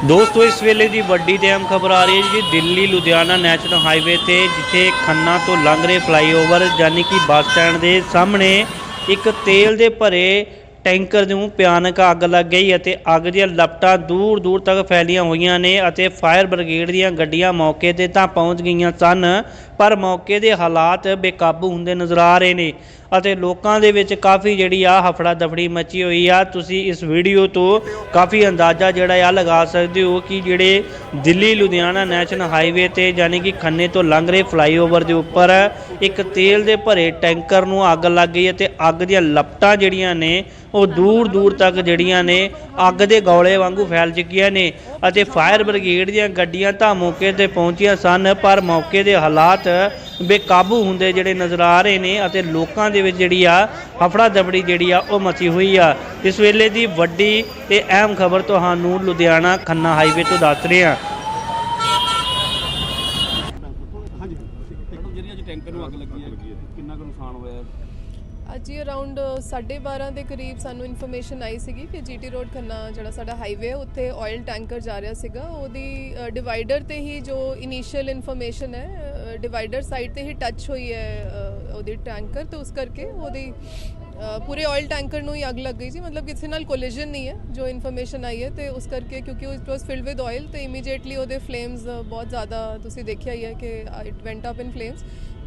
ਦੋਸਤੋ, ਇਸ ਵੇਲੇ ਦੀ ਵੱਡੀ ਤੇ ਅਹਿਮ ਖਬਰ ਆ ਰਹੀ ਹੈ ਜੀ, ਦਿੱਲੀ ਲੁਧਿਆਣਾ ਨੈਸ਼ਨਲ ਹਾਈਵੇ ਤੇ, ਜਿੱਥੇ ਖੰਨਾ ਤੋਂ ਲੰਘ ਰਹੇ ਫਲਾਈਓਵਰ, ਯਾਨੀ ਕਿ ਬੱਸ ਸਟੈਂਡ ਦੇ ਸਾਹਮਣੇ ਇੱਕ ਤੇਲ ਦੇ ਭਰੇ ਟੈਂਕਰ ਨੂੰ ਭਿਆਨਕ ਅੱਗ ਲੱਗ ਗਈ ਅਤੇ ਅੱਗ ਦੀਆਂ ਲਪਟਾਂ ਦੂਰ ਦੂਰ ਤੱਕ ਫੈਲੀਆਂ ਹੋਈਆਂ ਨੇ ਅਤੇ ਫਾਇਰ ਬ੍ਰਿਗੇਡ ਦੀਆਂ ਗੱਡੀਆਂ ਮੌਕੇ ਤੇ ਤਾਂ ਪਹੁੰਚ ਗਈਆਂ ਸਨ, ਪਰ ਮੌਕੇ ਦੇ ਹਾਲਾਤ ਬੇਕਾਬੂ ਹੁੰਦੇ ਨਜ਼ਰ ਆ ਰਹੇ ਨੇ। ਅਤੇ ਲੋਕਾਂ ਦੇ ਵਿੱਚ ਕਾਫੀ ਜਿਹੜੀ ਆ ਹਫੜਾ ਦਫੜੀ ਮਚੀ ਹੋਈ ਆ। ਤੁਸੀਂ ਇਸ ਵੀਡੀਓ ਤੋਂ ਕਾਫੀ ਅੰਦਾਜ਼ਾ ਜਿਹੜਾ ਆ ਲਗਾ ਸਕਦੇ ਹੋ ਕਿ ਜਿਹੜੇ ਦਿੱਲੀ, ਲੁਧਿਆਣਾ ਨੈਸ਼ਨਲ ਹਾਈਵੇ ਤੇ ਯਾਨੀ ਕਿ ਖੰਨੇ ਤੋਂ ਲੰਘ ਰਹੇ ਫਲਾਈਓਵਰ ਦੇ ਉੱਪਰ ਇੱਕ ਤੇਲ ਦੇ ਭਰੇ ਟੈਂਕਰ ਨੂੰ ਅੱਗ ਲੱਗ ਗਈ ਅਤੇ ਅੱਗ ਦੀਆਂ ਲਪਟਾਂ ਜਿਹੜੀਆਂ ਨੇ ਉਹ ਦੂਰ ਦੂਰ ਤੱਕ ਜਿਹੜੀਆਂ ਨੇ ਅੱਗ ਦੇ ਗੋਲੇ ਵਾਂਗੂ ਫੈਲ ਚੁੱਕੀਆਂ ਨੇ ਅਤੇ ਫਾਇਰ ਬ੍ਰਿਗੇਡ ਦੀਆਂ ਗੱਡੀਆਂ ਤਾਂ ਮੌਕੇ ਤੇ ਪਹੁੰਚੀਆਂ ਸਨ, ਪਰ ਮੌਕੇ ਦੇ ਹਾਲਾਤ ਬੇਕਾਬੂ ਹੁੰਦੇ ਜਿਹੜੇ ਨਜ਼ਰ ਆ ਰਹੇ ਨੇ ਅਤੇ ਲੋਕਾਂ ਦੇ ਵਿੱਚ ਜਿਹੜੀ ਆ ਹਫੜਾ ਦਫੜੀ ਜਿਹੜੀ ਆ ਉਹ ਮਚੀ ਹੋਈ ਆ। ਇਸ ਵੇਲੇ ਦੀ ਵੱਡੀ ਤੇ ਅਹਿਮ ਖਬਰ ਤੁਹਾਨੂੰ ਲੁਧਿਆਣਾ ਖੰਨਾ ਹਾਈਵੇ ਤੋਂ ਦੱਸ ਰਹੇ ਹਾਂ। ਹਾਂਜੀ। ਟੈਂਕਰ ਨੂੰ ਅੱਗ ਲੱਗੀ ਹੈ, ਕਿੰਨਾ ਕੁ ਨੁਕਸਾਨ ਹੋਇਆ ਅੱਜ ਹੀ ਅਰਾਊਂਡ 12:30 ਦੇ ਕਰੀਬ ਸਾਨੂੰ ਇਨਫੋਰਮੇਸ਼ਨ ਆਈ ਸੀਗੀ ਕਿ ਜੀਟੀ ਰੋਡ ਖੰਨਾ ਜਿਹੜਾ ਸਾਡਾ ਹਾਈਵੇ ਹੈ, ਉੱਥੇ ਆਇਲ ਟੈਂਕਰ ਜਾ ਰਿਹਾ ਸੀਗਾ। ਉਹਦੀ ਡਿਵਾਈਡਰ ਤੇ ਹੀ ਜੋ ਇਨੀਸ਼ੀਅਲ ਇਨਫੋਰਮੇਸ਼ਨ ਹੈ ਡਿਵਾਈਡਰ ਸਾਈਡ ਤੇ ਹੀ ਟੱਚ ਹੋਈ ਹੈ ਉਹਦੀ ਟੈਂਕਰ ਤੇ ਉਸ ਕਰਕੇ ਉਹਦੀ ਪੂਰੇ ਆਇਲ ਟੈਂਕਰ ਨੂੰ ਹੀ ਅੱਗ ਲੱਗ ਗਈ ਸੀ। ਮਤਲਬ ਕਿਸੇ ਨਾਲ ਕੋਲੀਜਨ ਨਹੀਂ ਹੈ ਜੋ ਇਨਫੋਰਮੇਸ਼ਨ ਆਈ ਹੈ ਤੇ ਉਸ ਕਰਕੇ ਕਿਉਂਕਿ ਉਹ it was filled with oil ਤੇ ਇਮੀਡੀਏਟਲੀ ਉਹਦੇ ਫਲੇਮਸ ਬਹੁਤ ਜ਼ਿਆਦਾ ਤੁਸੀਂ ਦੇਖਿਆ ਹੀ ਹੈ ਕਿ it went up in flames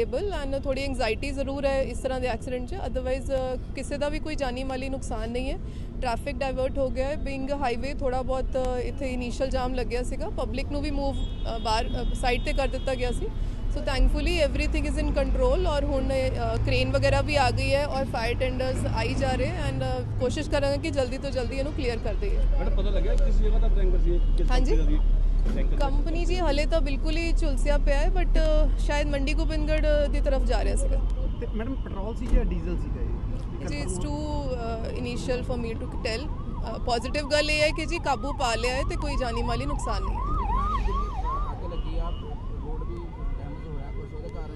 stable and ਥੋੜੀ ਐਂਗਜ਼ਾਈਟੀ ਜ਼ਰੂਰ ਹੈ ਇਸ ਤਰ੍ਹਾਂ ਦੇ ਐਕਸੀਡੈਂਟ 'ਚ ਅਦਰਵਾਈਜ਼ ਕਿਸੇ ਦਾ ਵੀ ਕੋਈ ਜਾਨੀ ਮਾਲੀ ਨੁਕਸਾਨ ਨਹੀਂ ਹੈ ਟ੍ਰੈਫਿਕ ਡਾਇਵਰਟ ਹੋ ਗਿਆ ਹੈ ਬਿੰਗ ਹਾਈਵੇ ਥੋੜਾ ਬਹੁਤ ਅ, ਇੱਥੇ ਇਨੀਸ਼ੀਅਲ ਜਾਮ ਲੱਗਿਆ ਸੀਗਾ ਪਬਲਿਕ ਨੂੰ ਵੀ ਮੂਵ ਬਾਹਰ ਸਾਈਡ ਤੇ ਕਰ ਦਿੱਤਾ ਗਿਆ ਸੀ so thankfully everything is in control ਔਰ ਹੁਣ ਕ੍ਰੇਨ ਵਗੈਰਾ ਵੀ ਆ ਗਈ ਹੈ ਔਰ ਫਾਇਰ ਟੈਂਡਰਸ ਆਈ ਜਾ ਰਹੇ ਐਂਡ ਕੋਸ਼ਿਸ਼ ਕਰਾਂਗੇ ਕਿ ਜਲਦੀ ਤੋਂ ਜਲਦੀ ਇਹਨੂੰ ਕਲੀਅਰ ਕਰ ਦਈਏ ਮੈਡਮ ਪਤਾ ਲੱਗਿਆ ਕਿਸ ਜਗ੍ਹਾ ਦਾ ਟੈਂਕਰ ਸੀ ਇਹ? ਕਿਸ ਹਾਂਜੀ। ਕੰਪਨੀ ਜੀ ਹਲੇ ਤਾਂ ਬਿਲਕੁਲ ਹੀ ਝੁਲਸਿਆ ਪਿਆ ਹੈ ਬਟ ਸ਼ਾਇਦ ਮੰਡੀ ਗੋਬਿੰਦਗੜ੍ਹ ਦੀ ਤਰਫ ਜਾ ਰਿਹਾ ਸੀਗਾ। ਤੇ ਮੈਡਮ ਪੈਟਰੋਲ ਸੀ ਜਾਂ ਡੀਜ਼ਲ ਸੀਗਾ ਇਹ? ਜੀ it's too initial for me to tell positive ਗੱਲ ਇਹ ਹੈ ਕਿ ਜੀ ਕਾਬੂ ਪਾ ਲਿਆ ਹੈ ਤੇ ਕੋਈ ਜਾਨੀ ਮਾਲੀ ਨੁਕਸਾਨ ਨਹੀਂ ਹੈ ਅੱਗ ਲੱਗੀ ਆ ਰੋਡ ਵੀ ਡੈਮੇਜ ਹੋਇਆ ਕੁਝ ਉਹਦੇ ਕਾਰਨ